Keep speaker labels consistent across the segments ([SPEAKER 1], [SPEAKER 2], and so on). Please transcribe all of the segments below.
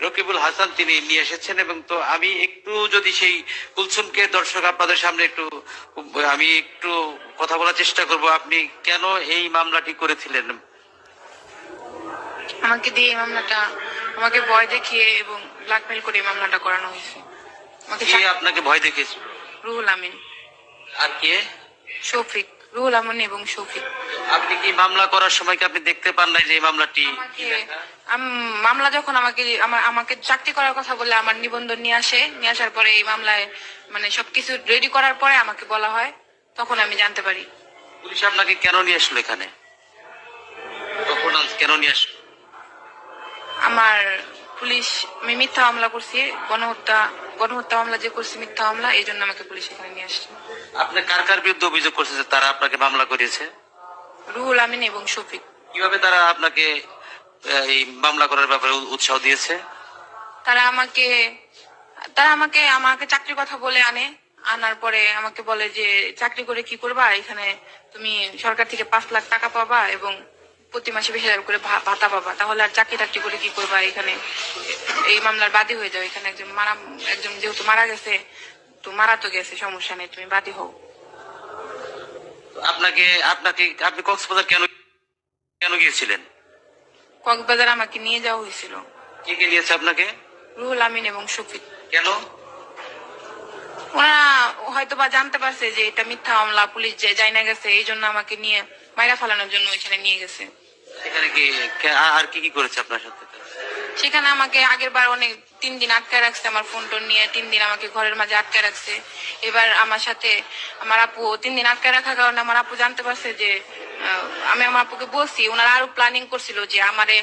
[SPEAKER 1] রকিবুল হাসান তিনি নিয়ে এসেছেন এবং তো আমি একটু যদি সেই কুলসুমকে দর্শক আপনাদের সামনে একটু আমি একটু কথা বলার চেষ্টা করব আপনি কেন এই মামলাটি করেছিলেন?
[SPEAKER 2] আমাকে দিয়ে এই মামলাটা আমাকে ভয় দেখিয়ে এবং ব্ল্যাকমেল করে এই মামলাটা করানো হয়েছে। আমাকে
[SPEAKER 1] কে আপনাকে ভয় দেখিয়েছিল?
[SPEAKER 2] রুহুল আমিন।
[SPEAKER 1] আর কে?
[SPEAKER 2] শফিক রুহুল আমিন এবং শফিক।
[SPEAKER 1] আপনি কি মামলা করার সময় কি আপনি দেখতে পান নাই যে এই মামলাটি?
[SPEAKER 2] মামলা যখন আমাকে আমার আমাকে চাকরি করার কথা বলে আমার নিবন্ধন নিয়ে আসে নিয়ে আসার পরে এই মামলায় মানে সবকিছু রেডি করার পরে আমাকে বলা হয় তখন আমি জানতে পারি।
[SPEAKER 1] পুলিশ আপনাকে কেন নিয়ে আসলো এখানে? তখন কেন নিয়ে আসলো?
[SPEAKER 2] আমার পুলিশ আমি মিথ্যা মামলা করছি গণহত্যা গণহত্যা মামলা যে করছি মিথ্যা মামলা এই জন্য আমাকে পুলিশ এখানে নিয়ে আসছে।
[SPEAKER 1] আপনি কার কার বিরুদ্ধে অভিযোগ করছে যে তারা আপনাকে মামলা করিয়েছে?
[SPEAKER 2] রুহুল আমিন এবং শফিক।
[SPEAKER 1] কীভাবে তারা আপনাকে এই মামলা করার ব্যাপারে উৎসাহ দিয়েছে?
[SPEAKER 2] তারা আমাকে তারা আমাকে আমাকে চাকরির কথা বলে আনে। আনার পরে আমাকে বলে যে চাকরি করে কি করবা? এখানে তুমি সরকার থেকে পাঁচ লাখ টাকা পাবা এবং প্রতি মাসে বিশ হাজার করে ভাতা পাবা। তাহলে আর চাকরি টাকরি করে কি করবা? এখানে এই মামলার বাদী হয়ে যাও। এখানে একজন মারা একজন যেহেতু মারা গেছে তো মারা তো গেছে সমস্যা নেই তুমি বাদী হও।
[SPEAKER 1] আপনাকে আপনাকে আপনি কক্সবাজার কেন কেন গিয়েছিলেন?
[SPEAKER 2] কক্সবাজার আমাকে নিয়ে যাওয়া হয়েছিল।
[SPEAKER 1] কে কে নিয়েছে আপনাকে?
[SPEAKER 2] রুহুল আমিন এবং শফিক।
[SPEAKER 1] কেন?
[SPEAKER 2] ওনারা হয়তো বা জানতে পারছে যে এটা মিথ্যা মামলা পুলিশ যে যাই না গেছে এই জন্য আমাকে নিয়ে মাইরা ফালানোর জন্য ওইখানে নিয়ে গেছে।
[SPEAKER 1] সেখানে কি আর- আর কি কি করেছে আপনার সাথে?
[SPEAKER 2] সেখানে আমাকে আগের বার অনেক তিন দিন আটকায় রাখছে আমার ফোন টোন নিয়ে, তিন দিন আমাকে ঘরের মাঝে আটকায় রাখছে। এবার আমার সাথে আমার আপু, তিন দিন আটকায় রাখার কারণে আমার আপু জানতে পারছে যে আমি আমার আপুকে বলছি ওনারা আরও প্ল্যানিং করছিল যে আমারে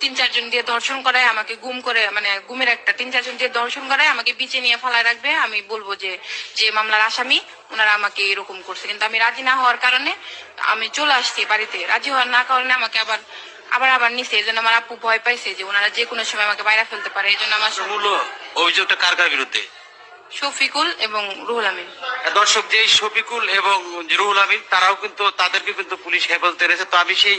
[SPEAKER 2] তিন চারজন দিয়ে ধর্ষণ করায়, আমাকে গুম করে মানে গুমের একটা তিন চারজন দিয়ে ধর্ষণ করায়, আমাকে বিচে নিয়ে ফালায় রাখবে। আমি বলব যে যে মামলার আসামি ওনারা আমাকে এরকম করছে। কিন্তু আমি রাজি না হওয়ার কারণে আমি চলে আসছি বাড়িতে। রাজি হওয়ার না কারণে আমাকে আবার আবার আবার নিছে এই জন্য আমার আপু ভয় পাইছে যে ওনারা যে কোনো সময় আমাকে বাইরে ফেলতে পারে এই জন্য আমার
[SPEAKER 1] মূল অভিযোগটা কার কার বিরুদ্ধে?
[SPEAKER 2] শফিকুল এবং রুহুল আমিন।
[SPEAKER 1] দর্শক যে শফিকুল এবং রুহুল আমিন তারাও কিন্তু তাদেরকে কিন্তু পুলিশ হেফাজতে রয়েছে তো আমি সেই